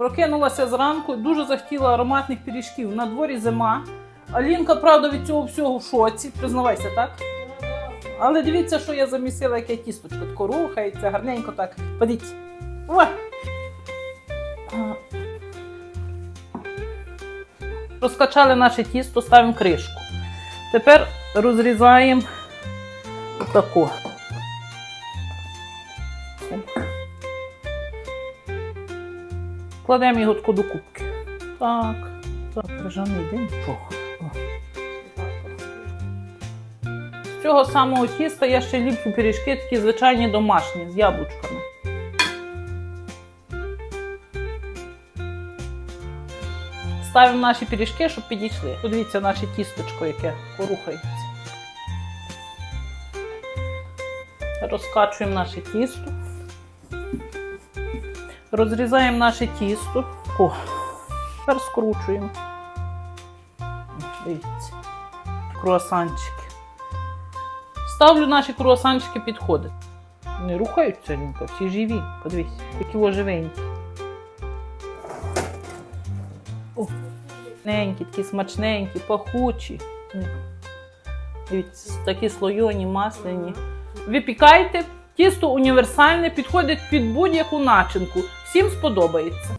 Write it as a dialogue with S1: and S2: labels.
S1: Прокинулася зранку, дуже захотіла ароматних пиріжків. На дворі зима. Алінка, правда, від цього всього в шоці, признавайся, так? Але дивіться, що я замісила, яке тісточко. Тако рухається, гарненько так. Подивіться. О! Розкачали наше тісто, ставимо кришку. Тепер розрізаємо отаку. Кладемо його таку до кубки. Так, так, йде нічого. З цього самого тіста я ще ліплю пиріжки, такі звичайні домашні з яблучками. Ставимо наші пиріжки, щоб підійшли. Подивіться наше тісточко, яке порухається. Розкачуємо наше тісто. Розрізаємо наше тісто. О, тепер скручуємо. Дивіться. Круасанчики. Ставлю наші круасанчики підходити. Не рухаються, Лінка, всі живі. Подивись, такі оживенькі. О, ненькі, такі смачненькі, пахучі. Дивіться, такі слойоні, масляні. Випікайте. Тісто універсальне, підходить під будь-яку начинку. Всім сподобається.